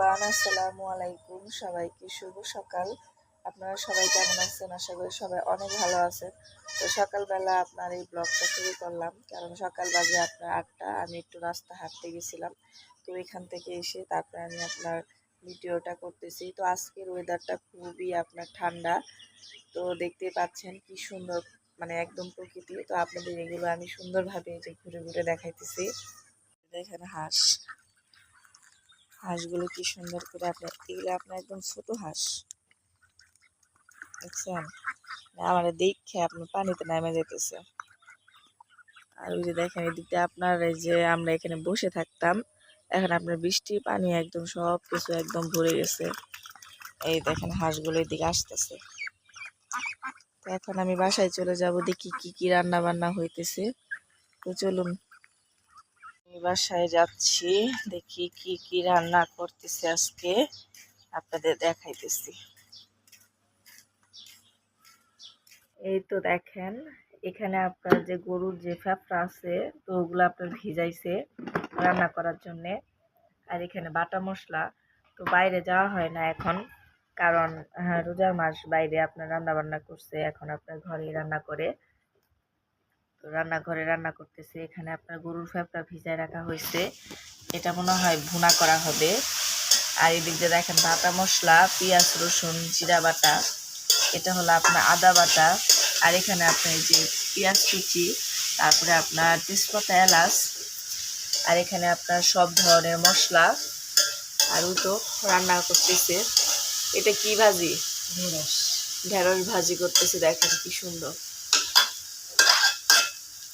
Everyone, আসসালামু আলাইকুম। সবাইকে শুভ সকাল। আপনারা সবাই কেমন আছেন? আশা করি সবাই অনেক ভালো আছেন। তো সকালবেলা আপনার এই ব্লগটা শুরু করলাম। কারণ সকাল বাজে আপনার আটটা, আমি একটু রাস্তা হাঁটতে গেছিলাম। তো এখান থেকে এসে তারপরে আমি আপনার ভিডিওটা করতেছি। তো আজকের ওয়েদারটা খুবই আপনার ঠান্ডা। তো দেখতে পাচ্ছেন কি সুন্দর মানে একদম প্রকৃতি। তো আপনাদের এগুলো আমি সুন্দরভাবে যে ঘুরে ঘুরে দেখাইতেছি। দেখেন হাঁস। হাঁসগুলো কি সুন্দর করে আপনার, এগুলো আপনার একদম ছোট হাঁস। দেখছেন? আমার দেখে আপনার পানিতে নামে যেতেছে আর ওই যে দেখেন এদিকটা আপনার, এই যে আমরা এখানে বসে থাকতাম, এখন আপনার বৃষ্টি, পানি একদম সব কিছু একদম ভরে গেছে। এই দেখেন, হাঁসগুলো এদিকে আসতেছে। তো এখন আমি বাসায় চলে যাব, দেখি কি কি রান্না বান্না হইতেছে। তো চলুন বাসায় যাচ্ছি। দেখি কি কি রান্না করতেছে আজকে। আপনাদের দেখাইতেছি। এই তো দেখেন, এখানে আপনার যে গরুর যে ফ্যাপটা আছে, তো ওগুলো আপনার ভিজাইছে রান্না করার জন্যে। আর এখানে বাটা মশলা, তো বাইরে যাওয়া হয় না এখন। কারণ হ্যাঁ রোজার মাস বাইরে আপনার রান্না বান্না করছে, এখন আপনার ঘরে রান্না করে। তো রান্নাঘরে রান্না করতেছে এখানে আপনার গরুর ফ্যাপটা ভিজায় রাখা হয়েছে। এটা মনে হয় ভুনা করা হবে। আর এদিক দিয়ে দেখেন বাটা মশলা পেঁয়াজ রসুন জিরা বাটা। এটা হলো আপনার আদা বাটা। আর এখানে আপনার এই যে পেঁয়াজ কুচি তারপরে আপনার তেজপাতা এলাচ। আর এখানে আপনার সব ধরনের মশলা। আর তো রান্না করতেছে। এটা কি ভাজি? ঢেঁড়স। ঢেঁড়স ভাজি করতেছে দেখেন কি সুন্দর।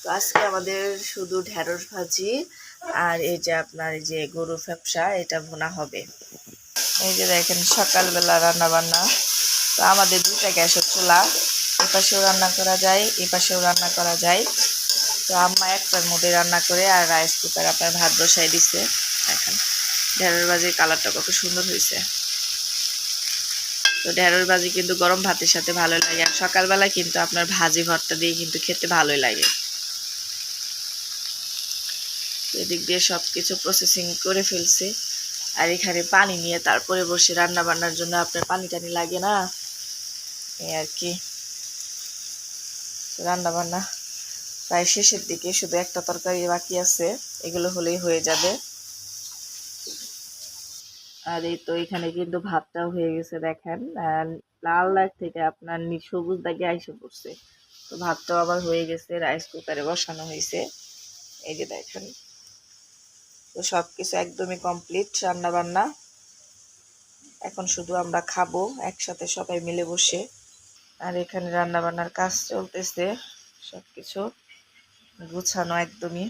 তো আজকে আমাদের শুধু ঢেঁড়স ভাজি আর এই যে আপনার এই যে গরু ফ্যাপসা, এটা ভুনা হবে। এই যে দেখেন সকালবেলা রান্না বান্না তো আমাদের দুইটা গ্যাসের চুলা এ পাশেও রান্না করা যায় এ পাশেও রান্না করা যায়। তো আম্মা একটার মধ্যে রান্না করে আর রাইস কুকার আপনার ভাত বসাই দিছে। দেখেন, ঢেঁড়স ভাজির কালারটা কত সুন্দর হয়েছে। তো ঢেঁড়স ভাজি কিন্তু গরম ভাতের সাথে ভালো লাগে, আর সকালবেলা কিন্তু আপনার ভাজি ভর্তা দিয়ে কিন্তু খেতে ভালোই লাগে। এদিক দিয়ে সব কিছু প্রসেসিং করে ফেলছে। আর এখানে পানি নিয়ে তারপরে বসে রান্না বান্নার জন্য আপনার পানি টানি লাগে না? এই আর কি। রান্না বান্না প্রায় শেষের দিকে, শুধু একটা তরকারি বাকি আছে, এগুলো হলেই হয়ে যাবে। আর এই তো এখানে কিন্তু ভাতটাও হয়ে গেছে, দেখেন। লাল দাগ থেকে আপনার সবুজ দাগে আইসে পড়ছে। তো ভাতটাও আবার হয়ে গেছে, রাইস কুকারে বসানো হয়েছে। এই যে দেখেন। তো সব কিছু একদমই কমপ্লিট রান্না বান্না এখন শুধু আমরা খাব, একসাথে সবাই মিলে বসে। আর এখানে রান্না বান্নার কাজ চলতেছে সব কিছু গুছানো একদমই।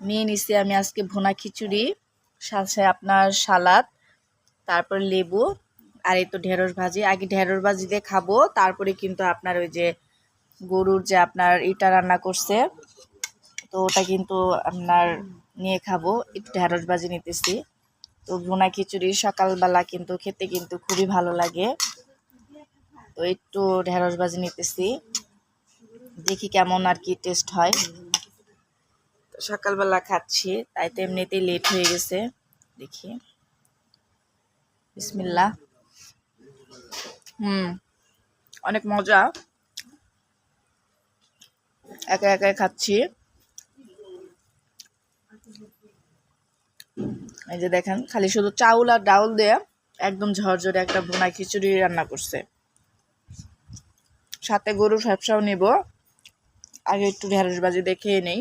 নিয়ে নিছি আমি আজকে ভুনা খিচুড়ি, সাথে আপনার সালাদ, তারপর লেবু, আর এই তো ঢেঁড়স ভাজি। আগে ঢেঁড়স ভাজি দিয়ে খাব, তারপরে কিন্তু আপনার ওই যে গরুর যে আপনার ইটা রান্না করছে তো ওটা কিন্তু আপনার নিয়ে খাব। ঢেঁড়স ভাজি নিতেছি। তো ভুনা খিচুড়ি সকালবেলা কিন্তু খেতে কিন্তু খুবই ভালো লাগে। তো একটু ঢেঁড়স ভাজি নিতেছি। দেখি কেমন আর কি টেস্ট হয়। তো সকালবেলা খাচ্ছি, তাই তো এমনিতেই লেট হয়ে গেছে। দেখি। বিসমিল্লা হুম, অনেক মজা। একা একাই খাচ্ছি। এই যে দেখেন খালি শুধু চাউল আর ডাউল দিয়ে একদম ঝরঝরে একটা বোনা খিচুড়ি রান্না করছে। সাথে গরুর ব্যবসাও নিব। আগে একটু ঢেঁড়স বাজি দেখে নেই।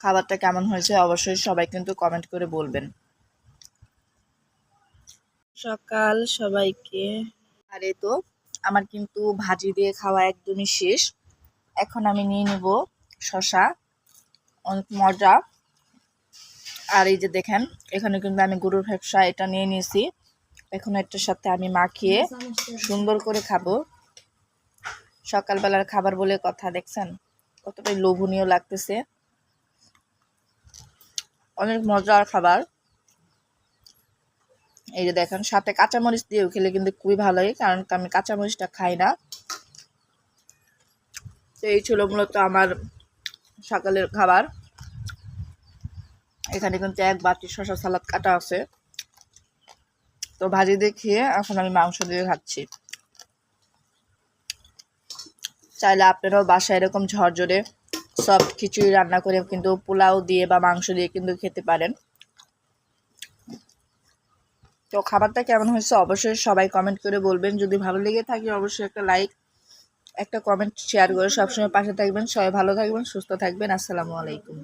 খাবারটা কেমন হয়েছে অবশ্যই সবাই কিন্তু কমেন্ট করে বলবেন। সকাল সবাইকে। আরে তো আমার কিন্তু ভাজি দিয়ে খাওয়া একদমই শেষ। এখন আমি নিয়ে নিব শশা অনেক মজা। আর এই যে দেখেন, এখানে কিন্তু আমি গরুর ব্যবসা এটা নিয়ে নিয়েছি। এখন এটার সাথে আমি মাখিয়ে সুন্দর করে খাব। সকালবেলার খাবার বলে কথা, দেখছেন? কতটাই লোভনীয় লাগতেছে। অনেক মজার খাবার। এই যে দেখেন, সাথে কাঁচামরিচ দিয়েও খেলে কিন্তু খুবই ভালো লাগে কারণ আমি কাঁচামরিচটা খাই না। তো এই ছিল মূলত আমার সকালের খাবার। এখানে কিন্তু এক বাটি শসা সালাদ কাটা আছে। তো ভাজি দিয়ে খেয়ে এখন আমি মাংস দিয়ে খাচ্ছি। চাইলে আপনারাও বাসায় এরকম ঝরঝরে সব খিচুড়ি রান্না করে কিন্তু পোলাও দিয়ে বা মাংস দিয়ে কিন্তু খেতে পারেন। তো খাবারটা কেমন হয়েছে অবশ্যই সবাই কমেন্ট করে বলবেন। যদি ভালো লেগে থাকে অবশ্যই একটা লাইক একটা কমেন্ট শেয়ার করে সবসময় পাশে থাকবেন। সবাই ভালো থাকবেন, সুস্থ থাকবেন। আসসালামু আলাইকুম।